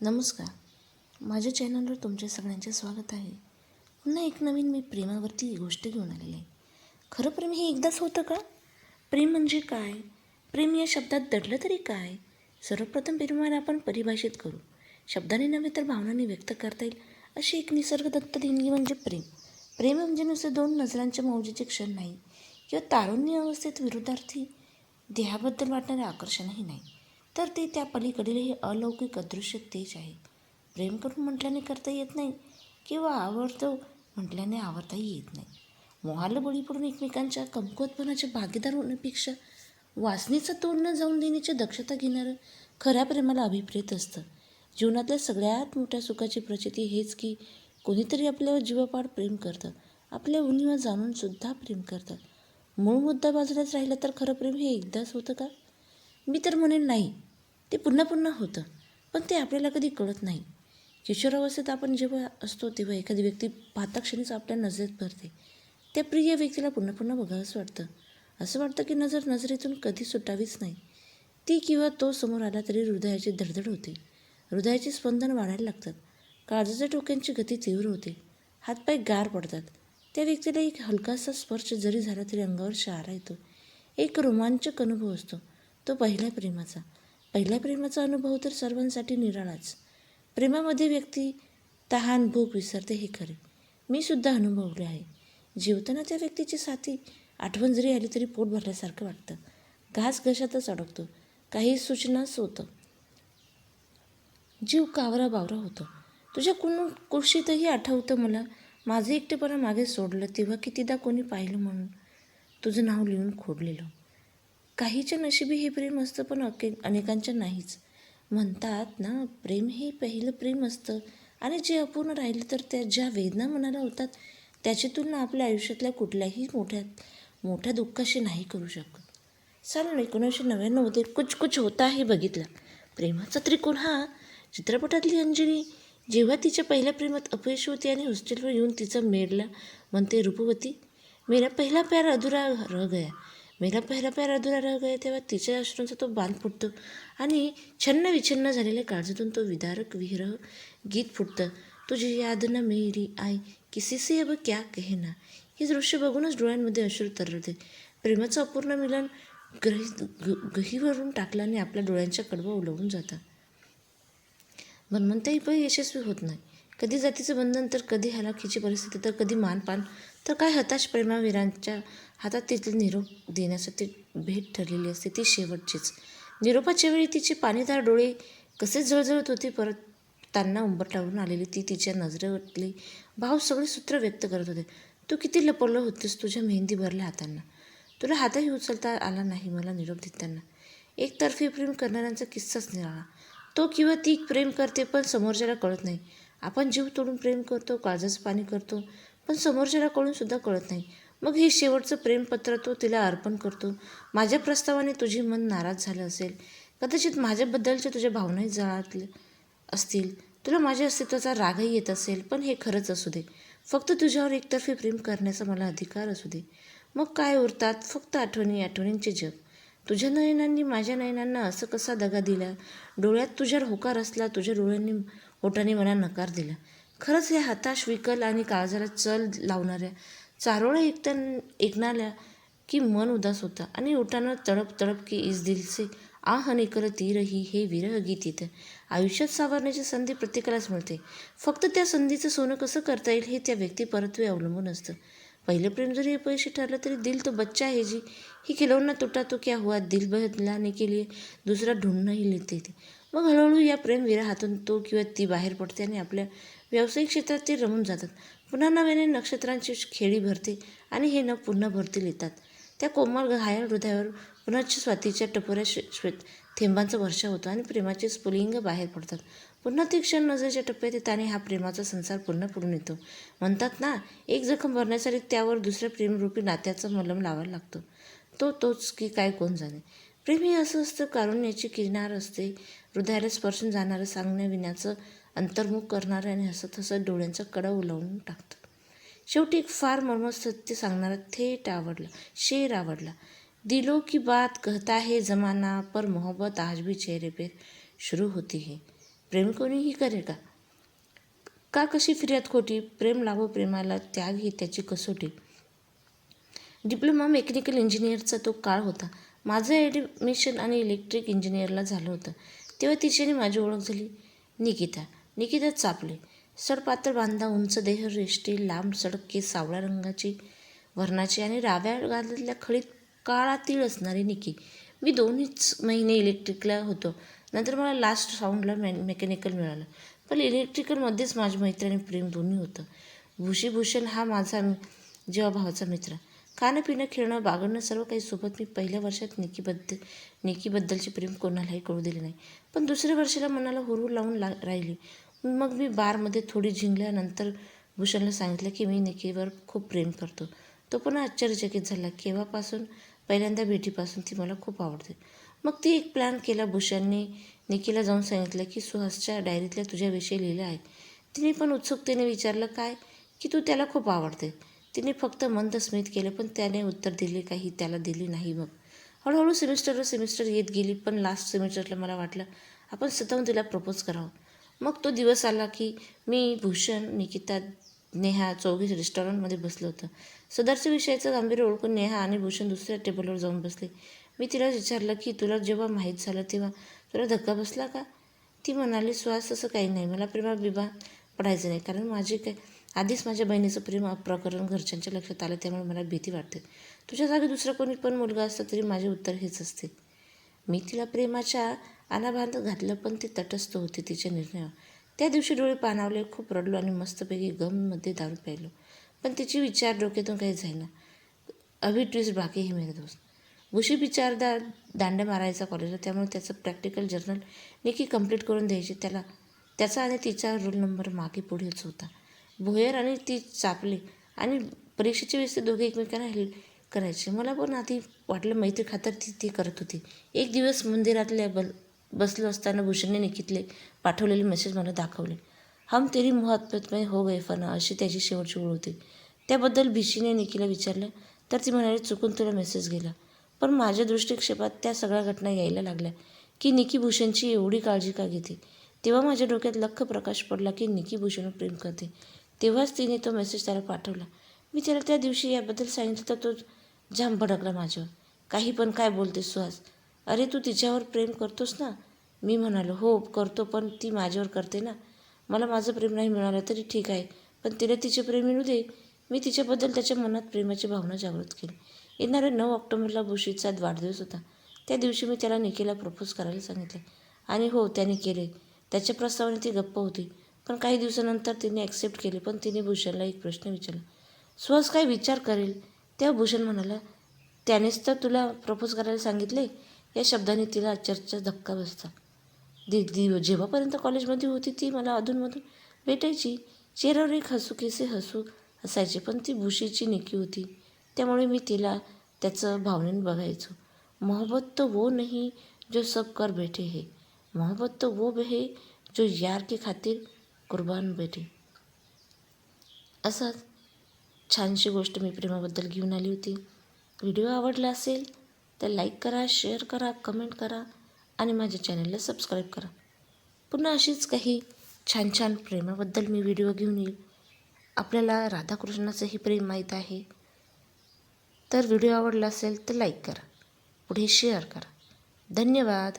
नमस्कार. माझ्या चॅनलवर तुमच्या सगळ्यांचे स्वागत आहे. पुन्हा एक नवीन मी प्रेमावरती गोष्ट घेऊन आलेली आहे. खरं प्रेम हे एकदाच होतं का? प्रेम म्हणजे काय? प्रेम या शब्दात दडलं तरी काय? सर्वप्रथम प्रेमाला आपण परिभाषित करू. शब्दाने नव्हे तर भावनांनी व्यक्त करता येईल अशी एक निसर्गदत्त देणगी म्हणजे प्रेम. प्रेम म्हणजे नुसतं दोन नजरांच्या मौजेचे क्षण नाही किंवा तारुण्य अवस्थेत विरुद्धार्थी देहाबद्दल वाटणारे आकर्षणही नाही. तर ते त्या पलीकडील हे अलौकिक अदृश्य तेज आहे. प्रेम करून म्हटल्याने करता येत नाही किंवा आवडतो म्हटल्याने आवडताही येत नाही. मोहाला बळी पडून एकमेकांच्या कमकुवतपणाचे भागीदार होण्यापेक्षा वासनेचं तोड न जाऊन देण्याची दक्षता घेणारं खऱ्या प्रेमाला अभिप्रेत असतं. जीवनातल्या सगळ्यात मोठ्या सुखाची प्रचिती हेच की कोणीतरी आपल्यावर जीवपाड प्रेम करतं. आपल्या उणीवा जाणूनसुद्धा प्रेम करतात मूळ मुद्दा बाजूलाच राहिला तर खरं प्रेम हे एकदाच होतं का? मी तर म्हणेन नाही. ते पुन्हा पुन्हा होतं. पण ते आपल्याला कधी कळत नाही. किशोरावस्थेत आपण जेव्हा असतो तेव्हा एखादी व्यक्ती पाहता क्षणीच आपल्या नजरेत भरते. त्या प्रिय व्यक्तीला पुन्हा पुन्हा बघावंच वाटतं. असं वाटतं की नजर नजरेतून कधी सुटावीच नाही. ती किंवा तो समोर आला तरी हृदयाची धडधड होते. हृदयाचे स्पंदन वाढायला लागतात. काळजाच्या टोक्यांची गती तीव्र होते. हातपाय गार पडतात. त्या व्यक्तीला एक हलकासा स्पर्श जरी झाला तरी अंगावर शहारा येतो. एक रोमांचक अनुभव असतो. तो पहिल्या प्रेमाचा. पहिल्या प्रेमाचा अनुभव तर सर्वांसाठी निराळाच. प्रेमामध्ये व्यक्ती तहान भूक विसरते हे खरे. मी सुद्धा अनुभवले आहे. जेवताना त्या व्यक्तीची साथी आठवण जरी आली तरी पोट भरल्यासारखं वाटतं. घास घशातच अडकतो. काही सूचनाच होतं जीव कावरा बावरा होतो. तुझ्या कुण कुशीतही आठवतं मला. माझं एकटेपणा मागे सोडलं तेव्हा कितीदा कोणी पाहिलं म्हणून. तुझं नाव लिहून खोडलेलं. काहीच्या नशिबी हे प्रेम असतं पण अके अनेकांच्या नाहीच. म्हणतात ना प्रेम हे पहिलं प्रेम असतं. आणि जे अपूर्ण राहिलं तर त्या ज्या वेदना मनाला होतात त्याची तुलना आपल्या आयुष्यातल्या कुठल्याही मोठ्या मोठ्या दुःखाशी नाही करू शकत. साल एकोणीसशे नव्याण्णवमध्ये कुछ कुछ होता हे बघितलं. प्रेमाचा त्रिकोण हा चित्रपटातली अंजली जेव्हा तिच्या पहिल्या प्रेमात अपयश होती आणि हॉस्टेलवर येऊन तिचा मेडला म्हणते रूपवती मेरा पहिला प्यार अधुरा रह गया. मेरा पहिला प्यार अधुरा रह गया तेव्हा तिच्या अश्रूंचा तो बांध फुटतो। आणि छन्न विछन्न झालेल्या काळजातून तो विदारक विरह गीत फुटतं। तुझी याद न मेरी आई किसी से अब क्या कहना? हे दृश्य बघूनच डोळ्यांमध्ये अश्रू तरळते। प्रेमाचं अपूर्ण मिलन ग्रही ग गहीवरून टाकल्याने आपल्या डोळ्यांच्या कडवा उलवून जातं। मनमंतही पण यशस्वी होत नाही। कधी जातीचं बंधन तर कधी हलाखीची परिस्थिती तर कधी मानपान। तर काय हताश प्रेमावीरांच्या हातात तिथले निरोप देण्यासाठी भेट ठरलेली असते ती शेवटचीच. निरोपाच्या वेळी तिचे पाणीदार डोळे कसे जळजळत होते परत त्यांना उंबरटावरून आलेली ती तिच्या नजरेवरली भाव सगळे सूत्र व्यक्त करत होते. तू किती लपवलं होतेस तुझ्या मेहंदी भरल्या हातांना. तुला हातही उचलता आला नाही मला निरोप देताना. एकतर्फी प्रेम करणाऱ्यांचा किस्साच निराळा. तो किंवा ती प्रेम करते पण समोरच्याला कळत नाही. आपण जीव तोडून प्रेम करतो काळजाचं पाणी करतो पण समोरच्याला कळून सुद्धा कळत नाही. मग हे शेवटचं प्रेमपत्र तो तिला अर्पण करतो. माझ्या प्रस्तावाने तुझे मन नाराज झालं असेल. कदाचित माझ्याबद्दलच्या तुझ्या भावनाही जळातले असतील. तुला माझ्या अस्तित्वाचा रागही येत असेल पण हे खरंच असू दे. फक्त तुझ्यावर एकतर्फी प्रेम करण्याचा मला अधिकार असू दे. मग काय उरतात? फक्त आठवणी आठवणींचे जग. तुझ्या नयनांनी माझ्या नयनांना असं कसा दगा दिला? डोळ्यात तुझ्यावर होकार असला तुझ्या डोळ्यांनी ओटाने मला नकार दिला. खरंच हे हताश विकल आणि काळजाला चल लावणाऱ्या चारोळ्या ऐकता ऐकणाऱ्या की मन उदास होता आणि उठानं तडप तडप की इस दिलसे आह निकल तीरही हे विरह गीत येतं आयुष्यात सावरण्याची संधी प्रत्येकालाच मिळते. फक्त त्या संधीचं सोनं कसं करता येईल हे त्या व्यक्ती परत्वे अवलंबून असतं. पहिलं प्रेम जरी अपयशी ठरलं तरी दिल तो बच्चा है जी. ही खिलौना तुटा तो क्या हुआ दिल बदलाने के लिए दुसरा ढूंढणंही लेते मग हळूहळू या प्रेम विरहातून तो किंवा ती बाहेर पडते आणि आपल्या व्यावसायिक क्षेत्रात ते रमून जातात. पुन्हा नव्याने नक्षत्रांची खेळी भरते आणि हे न पुन्हा भरतील येतात त्या कोमल घायल हृदयावर पुन्हा स्वातीच्या टपोऱ्या श्वेत थेंबांचा वर्षा होतो आणि प्रेमाचे स्फुलिंग बाहेर पडतात. पुन्हा ते क्षण नजरेच्या टप्प्यात येत आणि हा प्रेमाचा संसार पुन्हा पडून येतो. म्हणतात ना एक जखम भरण्यासाठी त्यावर दुसऱ्या प्रेमरूपी नात्याचा मलम लावायला लागतो. तो तोच की काय कोण जाणे. प्रेम हे असं असतं कारुण्याची किनार असते. हृदयाला स्पर्शून जाणारं सांगण्या विण्याचं अंतर्मुख करणाऱ्याने हसत हसत डोळ्यांचा कडा उलवून टाकतो शेवटी एक फार मर्मत सत्य सांगणारा थेट आवडला शेर आवडला. दिलो की बात कहता है जमाना पर मोहब्बत आज भी चेहरे पे शुरू होती है. प्रेम कोणीही करेल का का कशी फिर्याद खोटी? प्रेम लाभो प्रेमाला त्याग ही त्याची कसोटी. डिप्लोमा मेकॅनिकल इंजिनियरचा तो काळ होता. माझं ॲडमिशन आणि इलेक्ट्रिक इंजिनियरला झालं होतं. तेव्हा तिच्याने माझी ओळख झाली. निकिता निकिता चापले. सडपातळ बांधा उंच देह रेष्टी लांब सडके सावळ्या रंगाची वर्णाची आणि राव्या गालातल्या खळीत काळा तीळ असणारी निकी. मी दोन्हीच महिने इलेक्ट्रिकला होतो. नंतर मला लास्ट साऊंडला मे मेकॅनिकल मिळालं. पण इलेक्ट्रिकलमध्येच माझी मैत्री आणि प्रेम दोन्ही होतं. भूषीभूषण हा माझा जेव्हा भावाचा मित्र. खाणं पिणं खेळणं बागडणं सर्व काही सोबत मी पहिल्या वर्षात निकीबद्दल निकीबद्दलचे प्रेम कोणालाही कळू दिले नाही. पण दुसऱ्या वर्षाला मनाला हुरू लावून ला राहिली. मग मी बारमध्ये थोडी जिंकल्यानंतर भूषणला सांगितलं की मी निकीवर खूप प्रेम करतो. तो पण आश्चर्यचकित झाला केव्हापासून? पहिल्यांदा भेटीपासून ती मला खूप आवडते. मग ती एक प्लॅन केला. भूषणने निकीला जाऊन सांगितलं की सुहासच्या डायरीतल्या तुझ्याविषयी लिहिलं आहे तिने पण उत्सुकतेने विचारलं काय? की तू त्याला खूप आवडते. तिने फक्त मंद स्मित केलं पण त्याने उत्तर दिले काही त्याला दिली नाही मग. हळूहळू सेमिस्टरवर सेमिस्टर येत गेली पण लास्ट सेमिस्टरला मला वाटलं आपण स्वतःहून तिला प्रपोज करावं. मग तो दिवस आला की मी भूषण निकिता नेहा चौघीस रेस्टॉरंटमध्ये बसलं होतं. सदरच्या विषयाचं गांभीर्य ओळखून नेहा आणि भूषण दुसऱ्या टेबलवर जाऊन बसले. मी तिला विचारलं की तुला जेव्हा माहीत झालं तेव्हा तुला धक्का बसला का? ती म्हणाली श्वास असं काही नाही. मला प्रेमा बिबा पडायचं नाही. कारण माझे काय आधीच माझ्या बहिणीचं प्रेम प्रकरण घरच्यांच्या लक्षात आलं त्यामुळे मला भीती वाटते. तुझ्या जागी दुसरा कोणी पण मुलगा असता तरी माझे उत्तर हेच असते. मी तिला प्रेमाच्या आनाबांध घातलं पण ती तटस्थ होती तिच्या निर्णयावर. त्या दिवशी डोळे पाणावले खूप रडलो आणि मस्तपैकी गममध्ये दारू प्यायलो. पण तिची विचार डोक्यातून काही जाईना अभि ट्विस्ट बाकी ही मेरे दोस्त. भुशी विचारदा दांड्या मारायचा कॉलेजला त्यामुळे त्याचं प्रॅक्टिकल जर्नल निकी कंप्लीट करून द्यायचे. त्याला त्याचा आणि तिचा रोल नंबर मागे पुढेच होता. भोयर आणि ती चापली आणि परीक्षेच्या वेळेस ते दोघे एकमेकांना हेल्प करायचे. मला पण आधी वाटलं मैत्री खातर ती ती करत होती. एक दिवस मंदिरातल्या बल बसलो असताना भूषणने निकितले पाठवलेले मेसेज मला दाखवले. हम तेरी मोहब्बत हो गए फना अशी त्याची शेवटची ओळ होती. त्याबद्दल भीशीने निकीला विचारलं तर ती म्हणाली चुकून तुला मेसेज गेला. पण माझ्या दृष्टिक्षेपात त्या सगळ्या घटना यायला लागल्या की निकी भूषणची एवढी काळजी का घेते? तेव्हा माझ्या डोक्यात लख प्रकाश पडला की निकी भूषण प्रेम करते. तेव्हाच तिने तो मेसेज त्याला पाठवला. मी त्याला त्या दिवशी याबद्दल सांगितलं तर तो जाम भडकला माझ्यावर. काही पण काय बोलते सुहास अरे तू तिच्यावर प्रेम करतोस ना? मी म्हणालो हो करतो पण ती माझ्यावर करते ना? मला माझं प्रेम नाही मिळालं तरी ठीक आहे पण तिला तिचे प्रेम मिळू दे. मी तिच्याबद्दल त्याच्या मनात प्रेमाची भावना जागृत केली. येणाऱ्या नऊ ऑक्टोबरला भूषितचा वाढदिवस होता. त्या दिवशी मी त्याला निकेला प्रपोज करायला सांगितले. आणि हो त्याने केले. त्याच्या प्रस्तावाने ती गप्प होती. पण काही दिवसानंतर तिने ॲक्सेप्ट केले पण तिने भूषणला एक प्रश्न विचारला. सुहास काय विचार करेल? तेव्हा भूषण म्हणाला त्यानेच तर तुला प्रपोज करायला सांगितले. या शब्दाने तिला चर्चा धक्का बसता दि दि जेव्हापर्यंत कॉलेजमध्ये होती ती मला अधूनमधून भेटायची. चेहऱ्यावर एक हसू केसे हसू असायचे पण ती भुशीची निकी होती. त्यामुळे मी तिला त्याचं भावनेनं बघायचो. मोहब्बत तो वो नहीं जो सब कर बैठे है. मोहब्बत तो वो है जो यार के खातिर कुर्बान बैठे. असाच छानशी गोष्ट मी प्रेमाबद्दल घेऊन आली होती. व्हिडिओ आवडला असेल तर लाईक करा शेअर करा कमेंट करा आणि माझ्या चॅनलला सबस्क्राईब करा. पुन्हा अशीच काही छान छान प्रेमाबद्दल मी व्हिडिओ घेऊन येईल. आपल्याला राधाकृष्णाचंही प्रेम माहीत आहे. तर व्हिडिओ आवडला असेल तर लाईक करा. पुढे शेअर करा. धन्यवाद.